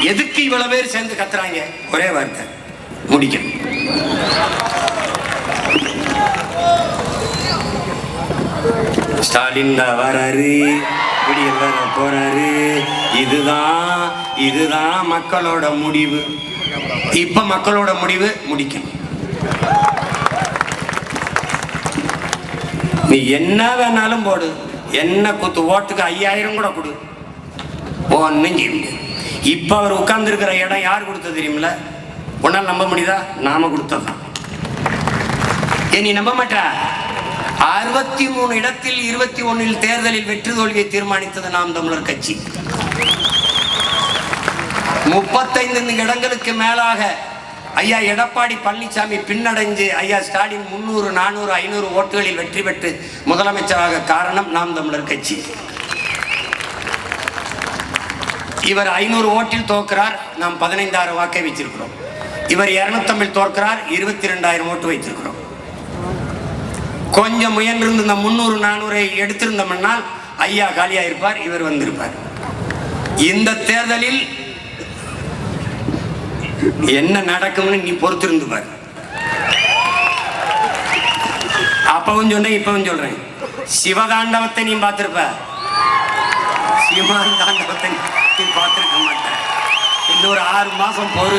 எதுக்கு இவ்வளவு பேர் சேர்ந்து கத்துறாங்க? ஒரே வார்த்தை. முடிக்கணும். ஸ்டாலின் வராரு. விடியல் வர போறாரு. இதுதான் இதுதான் மக்களோட முடிவு. இப்ப மக்களோட முடிவு முடிக்கணும். நீ என்ன வேணாலும் போடு. என்ன குத்து ஓட்டுக்கு ஐயாயிரம் கூட கொடு. ஒன்றும் செய்ய முடியாது இப்போ அவர் உட்கார்ந்துருக்கிற இடம் யார் கொடுத்தது தெரியுமில்ல? உன்னால் நம்ப முடியுதா? நாம கொடுத்ததான் நீ நம்ப மாட்டா? அறுபத்தி மூணு இடத்தில் இருபத்தி ஒன்னில் தேர்தலில் வெற்றி தோல்வியை தீர்மானித்தது நாம் தமிழர் கட்சி. முப்பத்தைந்து இடங்களுக்கு மேலாக ஐயா எடப்பாடி பழனிசாமி பின்னடைஞ்சு ஐயா ஸ்டாலின் முன்னூறு நானூறு ஐநூறு ஓட்டுகளில் வெற்றி பெற்று முதலமைச்சராக காரணம் நாம் தமிழர் கட்சி. இவர் ஐநூறு ஓட்டில் தோற்கிறார். நாம் பதினைந்தாயிரம் வாக்கை வைத்திருக்கிறோம். இவர் இருநூத்தம்பில் தோற்கிறார். இருபத்தி ரெண்டாயிரம் ஓட்டு வைத்திருக்கிறோம். கொஞ்சம் முயன்றிருந்த இந்த முந்நூறு நானூறை எடுத்திருந்தோம்னால் ஐயா காலியாக இருப்பார் இவர் வந்திருப்பார். இந்த தேர்தலில் என்ன நடக்கும்னு நீ பொறுத்திருந்து பாரு அப்பவும் சொன்னேன் இப்பவும் சொல்றேன். சிவதாண்டவத்தை நீ பார்த்திருப்ப சிவன் தாண்டவத்தை நீ பார்த்திருக்க மாட்டேன். இன்னொரு ஆறு மாதம் பொறு.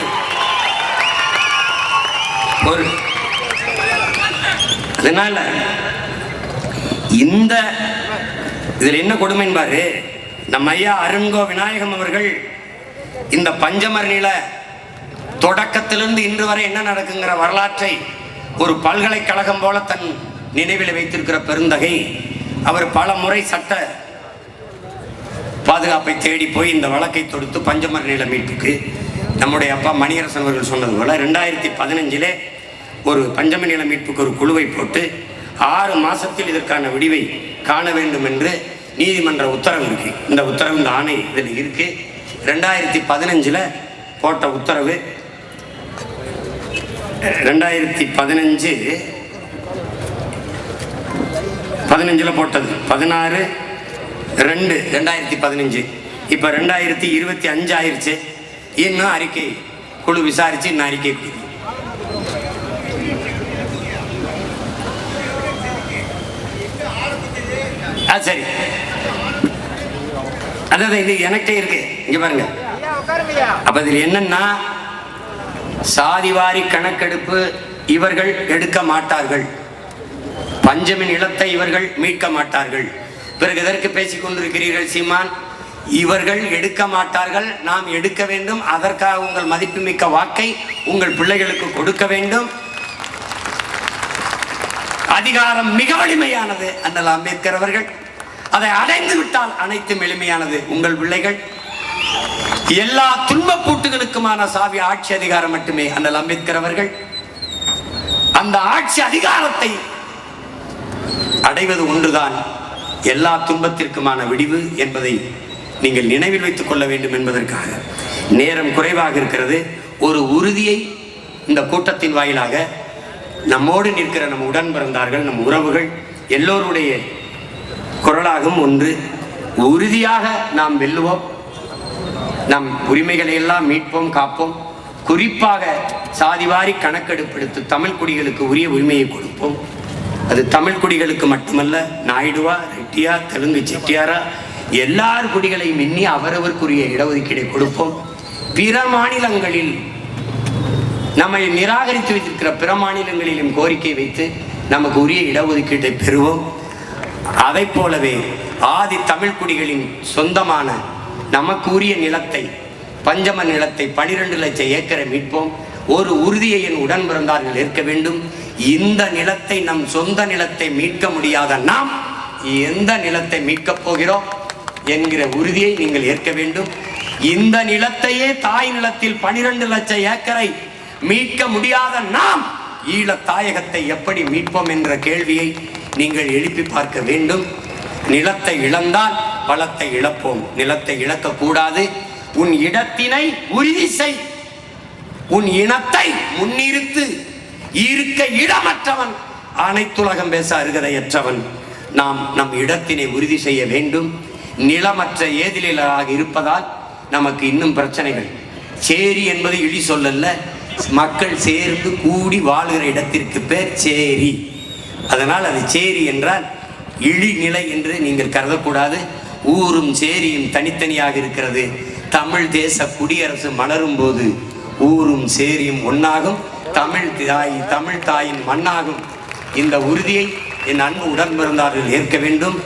பொறு. அதனால இந்த இதில் என்ன கொடுமை பாரு நம்ம ஐயா அருண்கோ விநாயகம் அவர்கள் இந்த பஞ்சமர் நில தொடக்கத்திலிருந்து இன்று வரை என்ன நடக்குங்கிற வரலாற்றை ஒரு பல்கலைக்கழகம் போல தன் நினைவில் வைத்திருக்கிற பெருந்தகை. அவர் பல முறை சட்ட பாதுகாப்பை தேடி போய் இந்த வழக்கை தொடுத்து பஞ்சமர் நில மீட்புக்கு நம்முடைய அப்பா மணியரசன் அவர்கள் சொன்னது போல ரெண்டாயிரத்தி பதினஞ்சிலே ஒரு பஞ்சம நில மீட்புக்கு ஒரு குழுவை போட்டு ஆறு மாசத்தில் இதற்கான விடிவை காண வேண்டும் என்று நீதிமன்ற உத்தரவு இருக்கு. இந்த உத்தரவு இந்த ஆணை இதில் இருக்கு. ரெண்டாயிரத்தி பதினஞ்சில் போட்ட உத்தரவு ரெண்டாயிரத்தி பதினஞ்சு பதினஞ்சில் போட்டது. பதினாறு ரெண்டு ரெண்டாயிரத்தி பதினஞ்சு. இப்போ ரெண்டாயிரத்தி இருபத்தி அஞ்சு ஆயிடுச்சு இன்னும் அறிக்கை குழு விசாரித்து இன்னும் அறிக்கை கொடுக்கும் ஆ சரி. அதான் இது எனக்கிட்டே இருக்கு. இங்க பாருங்க. அப்ப இதுல என்னன்னா சாதிவாரி கணக்கெடுப்பு இவர்கள் எடுக்க மாட்டார்கள். பஞ்சமின் நிலத்தை இவர்கள் மீட்க மாட்டார்கள். பிறகு எதற்கு பேசிக் கொண்டிருக்கிறீர்கள் சீமான்? இவர்கள் எடுக்க மாட்டார்கள். நாம் எடுக்க வேண்டும். அதற்காக உங்கள் மதிப்புமிக்க வாக்கை உங்கள் பிள்ளைகளுக்கு கொடுக்க வேண்டும். அதிகாரம் மிக வலிமையானது அண்ணல் அம்பேத்கர் அவர்கள். அதை அடைந்து விட்டால் அனைத்தும் எளிமையானது உங்கள் பிள்ளைகள். எல்லா துன்பப்பூட்டுகளுக்குமான சாவி ஆட்சி அதிகாரம் மட்டுமே அண்ணல் அம்பேத்கர் அவர்கள். அந்த ஆட்சி அதிகாரத்தை அடைவது ஒன்றுதான். எல்லா துன்பத்திற்குமான விடிவு என்பதை நீங்கள் நினைவில் வைத்துக் கொள்ள வேண்டும் என்பதற்காக. நேரம் குறைவாக இருக்கிறது. ஒரு உறுதியை இந்த கூட்டத்தின் வாயிலாக நம்மோடு நிற்கிற நம் உடன் பிறந்தார்கள் நம் உறவுகள் எல்லோருடைய குரலாகும் ஒன்று. உறுதியாக நாம் வெல்லுவோம். நம் உரிமைகளை எல்லாம் மீட்போம் காப்போம். குறிப்பாக சாதிவாரி கணக்கெடுப்பெடுத்து தமிழ் குடிகளுக்கு உரிய உரிமையை கொடுப்போம். அது தமிழ் குடிகளுக்கு மட்டுமல்ல நாயுடுவா ரெட்டியா தெலுங்கு செட்டியாரா எல்லார் குடிகளையும் எண்ணி அவரவருக்குரிய இடஒதுக்கீடை கொடுப்போம். பிற மாநிலங்களில் நம்மை நிராகரித்து வைத்திருக்கிற பிற மாநிலங்களிலும் கோரிக்கை வைத்து நமக்கு உரிய இடஒதுக்கீட்டை பெறுவோம். அதைப் போலவே ஆதி தமிழ் குடிகளின் சொந்தமான நமக்கு உரிய நிலத்தை பஞ்சம நிலத்தை பனிரெண்டு லட்சம் ஏக்கரை மீட்போம். ஒரு உறுதியை என் உடன் பிறந்தார்கள் ஏற்க வேண்டும். இந்த நிலத்தை நம் சொந்த நிலத்தை மீட்க முடியாத நாம் எந்த நிலத்தை மீட்கப் போகிறோம் என்கிற உறுதியை நீங்கள் ஏற்க வேண்டும். இந்த நிலத்தையே தாய் நிலத்தில் பனிரெண்டு லட்சம் ஏக்கரை மீட்க முடியாத நாம் ஈழ தாயகத்தை எப்படி மீட்போம் என்ற கேள்வியை நீங்கள் எழுப்பி பார்க்க வேண்டும். நிலத்தை இழந்தால் பலத்தை இழப்போம். நிலத்தை இழக்கக்கூடாது. உன் இடத்தினை உறுதி செய். உன் இனத்தை முன்னிறுத்து. இருக்க இடமற்றவன். அனைத்துலகம் பேச அருகதையற்றவன். நாம் நம் இடத்தினை உறுதி செய்ய வேண்டும். நிலமற்ற ஏதிலாக இருப்பதால் நமக்கு இன்னும் பிரச்சனைகள். சேரி என்பது இழி சொல்லல்ல. மக்கள் சேர்ந்து கூடி வாழ்கிற இடத்திற்கு பேர் சேரி. அதனால் அது சேரி என்றால் இழிநிலை என்று நீங்கள் கருதக்கூடாது. ஊரும் சேரியும் தனித்தனியாக இருக்கிறது. தமிழ் தேச குடியரசு மலரும் போது ஊரும் சேரியும் ஒன்றாகும் தமிழ் தாய் தமிழ் தாயின் மண்ணாகும். இந்த உறுதியை என் அன்பு உடன்பிறந்தார்கள் ஏற்க வேண்டும்.